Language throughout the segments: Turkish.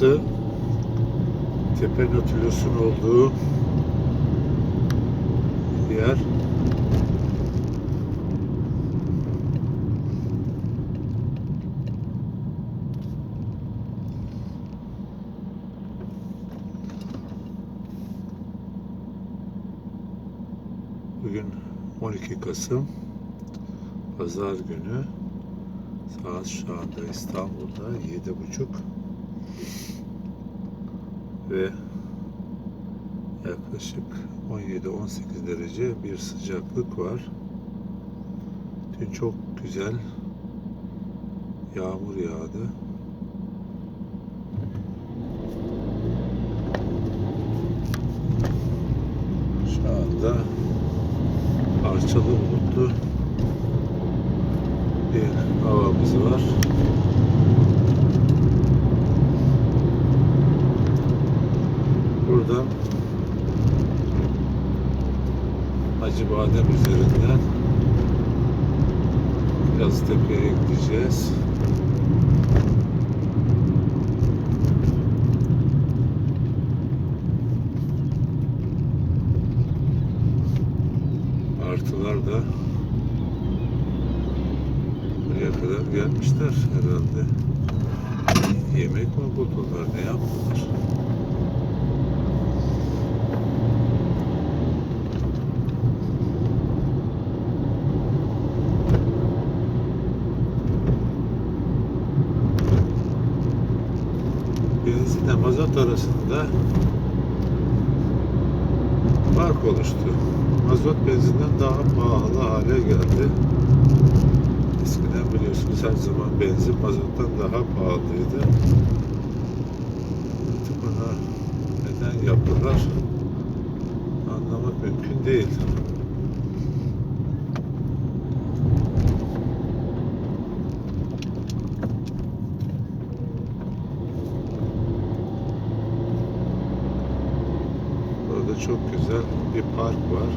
Burası Tepe Nautilus'un olduğu yer. Bugün 12 Kasım Pazar günü saat şu anda İstanbul'da yedi buçuk ve yaklaşık 17-18 derece bir sıcaklık var. Dün çok güzel yağmur yağdı. Şu anda parçalı bulutlu bir havamız var. Buradan Hacı Badem üzerinden Yaztepe'ye gideceğiz. Artılar da buraya kadar gelmişler herhalde. Yemek mi buldular, ne yaptılar? Mazot arasında fark oluştu. Mazot benzinden daha pahalı hale geldi. Eskiden biliyorsunuz her zaman benzin mazottan daha pahalıydı. Artık buna neden yaptılar anlamak mümkün değil. Burada çok güzel bir park var.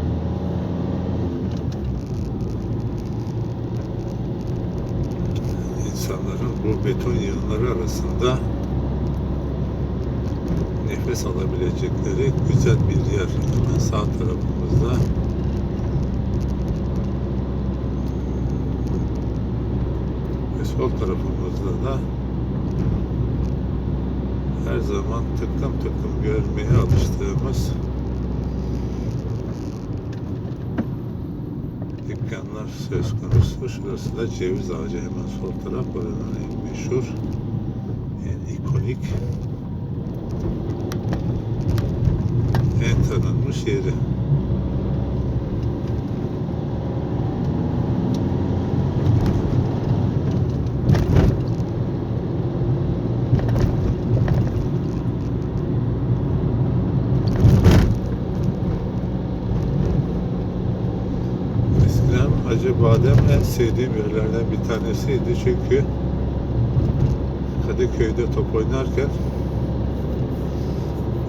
İnsanların bu beton yığınları arasında nefes alabilecekleri güzel bir yer. Hemen sağ tarafımızda ve sol tarafımızda da her zaman tıklım tıklım görmeye alıştığımız dükkanlar söz konusu. Şurası da ceviz ağacı hemen sol taraf. Buranın en meşhur, en ikonik, en tanınmış yeri. Eskiden Hacı Badem en sevdiğim yerlerden bir tanesiydi. Çünkü Kadıköy'de top oynarken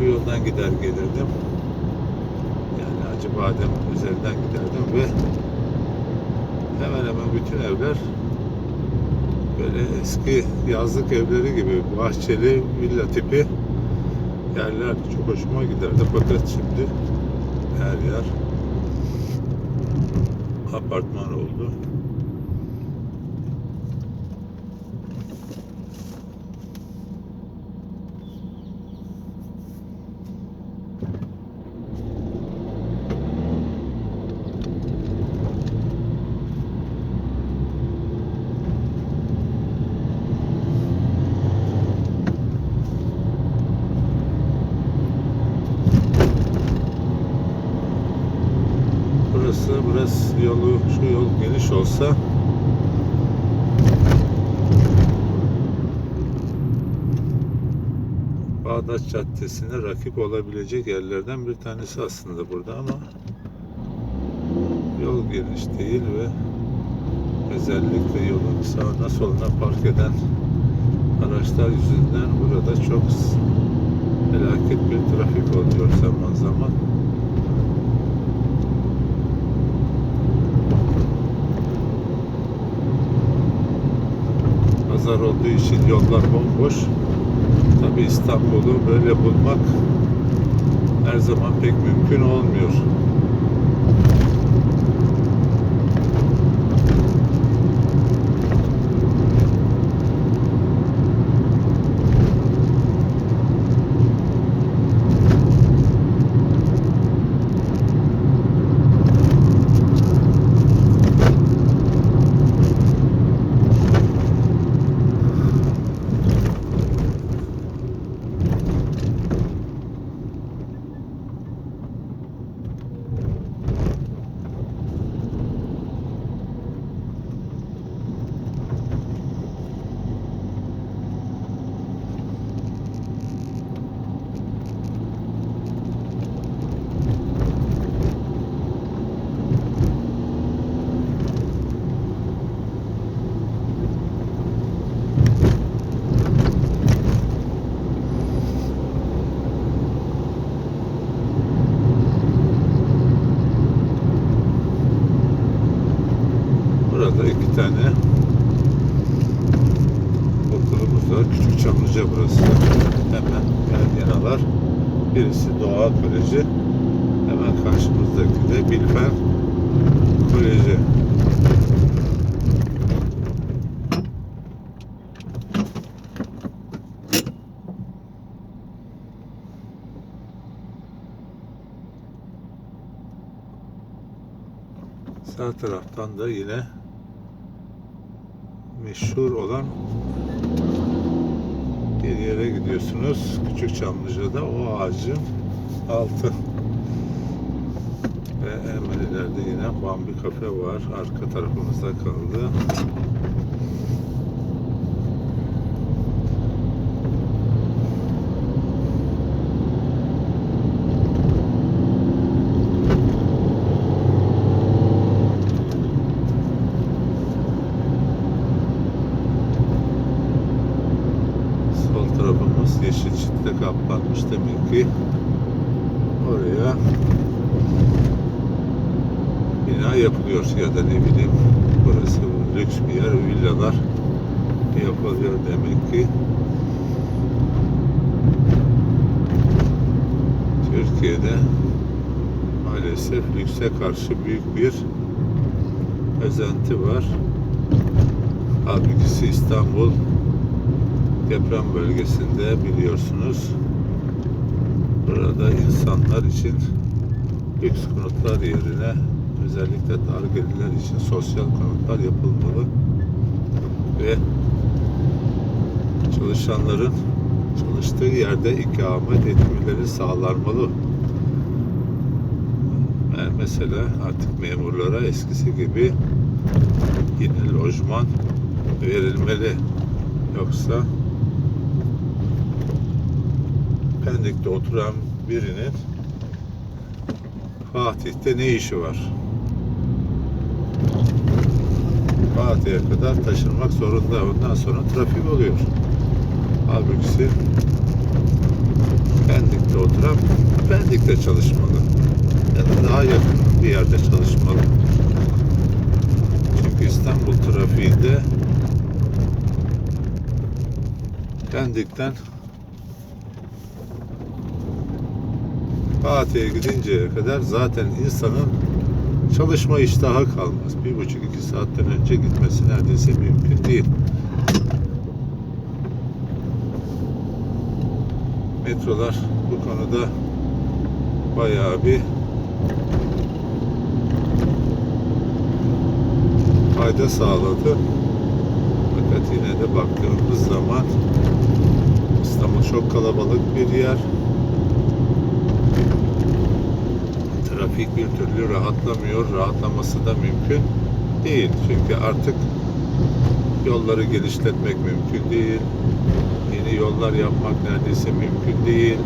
bu yoldan gider gelirdim. Yani Hacı Badem üzerinden giderdim ve hemen hemen bütün evler böyle eski yazlık evleri gibi bahçeli villa tipi yerler çok hoşuma giderdi. Fakat şimdi her yer apartman oldu. Burası biraz yolu şu yol geniş olsa Bağdat Caddesi'ne rakip olabilecek yerlerden bir tanesi aslında burada ama yol geniş değil ve özellikle yolun sağına soluna park eden araçlar yüzünden burada çok felaket bir trafik oluyor zaman zaman. Pazar olduğu için yollar bomboş. Tabi İstanbul'u böyle bulmak her zaman pek mümkün olmuyor. Burada iki tane okulumuz var. Küçük Çamlıca burası. Hemen yan yanalar. Birisi Doğa Koleji. Hemen karşımızdaki de Bilfen Koleji. Sağ taraftan da yine meşhur olan bir yere gidiyorsunuz. Küçük Çamlıca'da o ağacın altı. Ve hemen ileride yine Bambi Kafe var. Arka tarafımızda kaldı. Sol tarafımız yeşil çitle kaplanmış demek ki. Oraya bina yapılıyor ya da ne bileyim burası lüks bir yer villalar yapılıyor demek ki. Türkiye'de maalesef lükse karşı büyük bir özenti var. Halbuki İstanbul deprem bölgesinde biliyorsunuz. Burada insanlar için lüks konutlar yerine özellikle dar gelirler için sosyal konutlar yapılmalı ve çalışanların çalıştığı yerde ikamet etmeleri sağlanmalı. Yani mesela artık memurlara eskisi gibi yine lojman verilmeli. Yoksa Pendik'te oturan birinin Fatih'te ne işi var? Fatih'e kadar taşınmak zorunda. Ondan sonra trafik oluyor. Halbuki Pendik'te oturan Pendik'te çalışmalı. Ya da daha yakın bir yerde çalışmalı. Çünkü İstanbul trafiğinde Pendik'ten Fatih'e gidinceye kadar zaten insanın çalışma iştahı kalmaz. Bir buçuk iki saatten önce gitmesi neredeyse mümkün değil. Metrolar bu konuda bayağı bir fayda sağladı. Fakat yine de baktığımız zaman İstanbul çok kalabalık bir yer. Trafik bir türlü rahatlamıyor. Rahatlaması da mümkün değil. Çünkü artık yolları genişletmek mümkün değil. Yeni yollar yapmak neredeyse mümkün değil.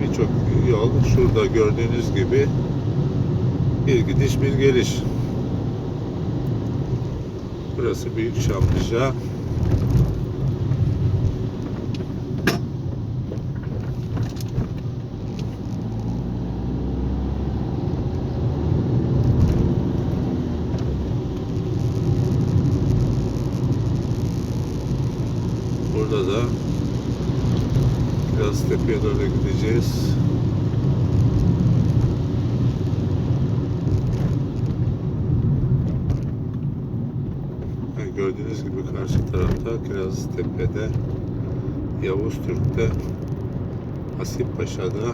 Birçok yol şurada gördüğünüz gibi bir gidiş bir geliş. Burası Büyük Çamlıca. Burada da biraz tepeye doğru gideceğiz. Yani gördüğünüz gibi karşı tarafta Kiraz Tepe'de Yavuz Türk'te Hasip Paşa'da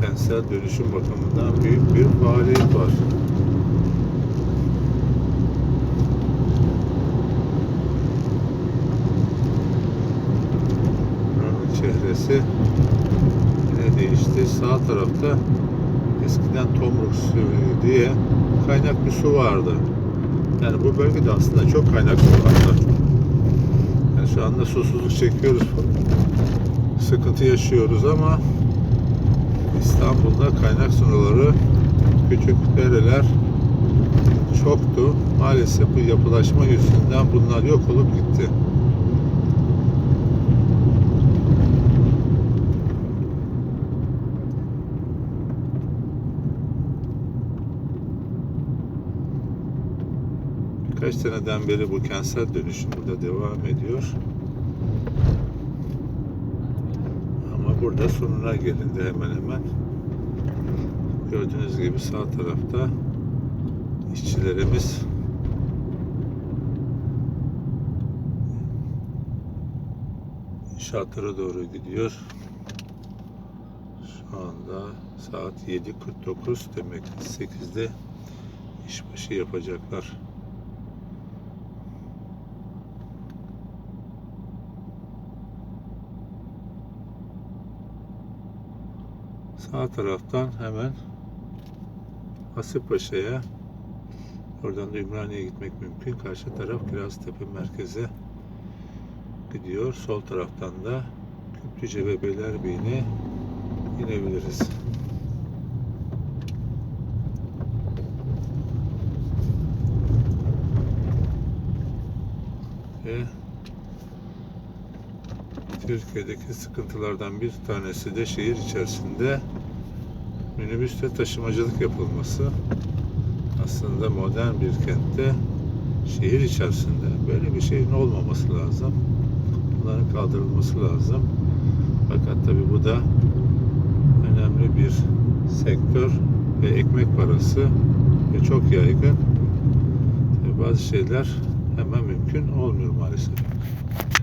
kentsel dönüşüm bakımından büyük bir faaliyet var. Çehresi yine değişti. Sağ tarafta eskiden Tomruk suyu diye kaynak bir su vardı. Yani bu bölgede aslında çok kaynak vardı. Yani şu anda susuzluk çekiyoruz. Sıkıntı yaşıyoruz ama İstanbul'da kaynak suları küçük dereler çoktu. Maalesef bu yapılaşma yüzünden bunlar yok olup gitti. Birkaç seneden beri bu kentsel dönüşüm burada devam ediyor. Ama burada sonuna gelindi hemen hemen. Gördüğünüz gibi sağ tarafta işçilerimiz inşaatlara doğru gidiyor. Şu anda saat 7.49 demek ki 8'de işbaşı yapacaklar. Sağ taraftan hemen Hasıpaşa'ya oradan da Ümraniye'ye gitmek mümkün. Karşı taraf Kiraztepe merkeze gidiyor. Sol taraftan da Küplüce ve Beylerbeyi'ne inebiliriz. Ve Türkiye'deki sıkıntılardan bir tanesi de şehir içerisinde minibüste taşımacılık yapılması. Aslında modern bir kentte şehir içerisinde böyle bir şeyin olmaması lazım. Bunların kaldırılması lazım. Fakat tabi bu da önemli bir sektör ve ekmek parası ve çok yaygın. Tabii bazı şeyler hemen mümkün olmuyor maalesef.